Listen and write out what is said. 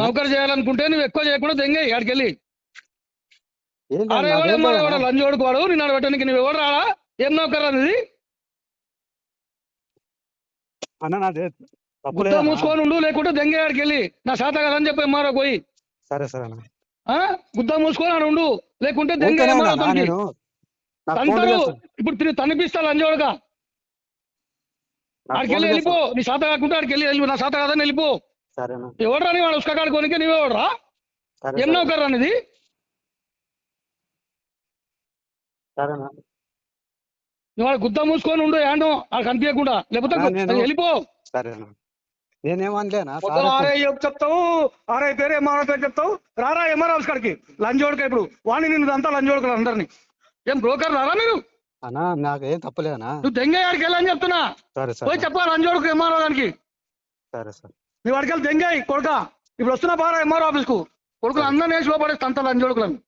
నౌకరు చేయాలనుకుంటే నువ్వు ఎక్కువ చేయకుండా దెంగే ఆడికి వెళ్ళి. లంచ్ ఓడుకోవాడు నిన్ను పెట్టడానికి నువ్వు ఎవడు రాడా ఏం నౌకరు అనేది. మూసుకొని ఉండు లేకుంటే దెంగే ఆడికి వెళ్ళి నా శాత కదని చెప్పి మారో పోయి సరే సరే? గుద్ద మూసుకొని ఆడ ఉండు లేకుంటే దెంగే తంటారు. ఇప్పుడు తిరిగి తనిపిస్తా లంజోడుగా ఆడికి వెళ్ళి వెళ్ళిపో. నీ శాత కాకుంటే ఆడికి వెళ్ళి వెళ్ళి నా శాత కాదని వెళ్ళిపో సరేనా ఎవడరా నీ వాడు ఉసుక కాడుకోనికే నీవే ఎవడరా సరే ఏం సరే. నౌకరు అనేది సరేనా నువ్వు గుద్ద మూసుకొని ఉండు ఏంటో ఆడ కనిపించకుండా. లేకపోతే ఆ, నేను- వెళ్ళిపో. సరేనా నేనేమనలేనా పొద్దున ఆర్ఐ చెప్తావు? ఆర్ఐ పేరు ఎంఆర్ఓ పేరు చెప్తావు? రారా ఎంఆర్ ఆఫీస్ కాడికి లంజోడక ఇప్పుడు. వాణి నిన్ను అంతా లంజోడకలు అందరినీ. ఏం బ్రోకర్ రారా మీరు? అన్నా నాకు ఏం తప్పలేదనా నువ్వు దెంగే ఆడికి వెళ్ళని చెప్తున్నా. సరే పోయి సరే చెప్పాలి లంజోడకు ఎంఆర్ఓ దానికి? సరే సరే. నీ వాడికెళ్ళి దెంగాయి కొడుక. ఇప్పుడు వస్తున్నా బారా ఎంఆర్ ఆఫీస్కు కొడుకులు అందరినీ వేసి లోపడేస్తా అంత లంజోడకులను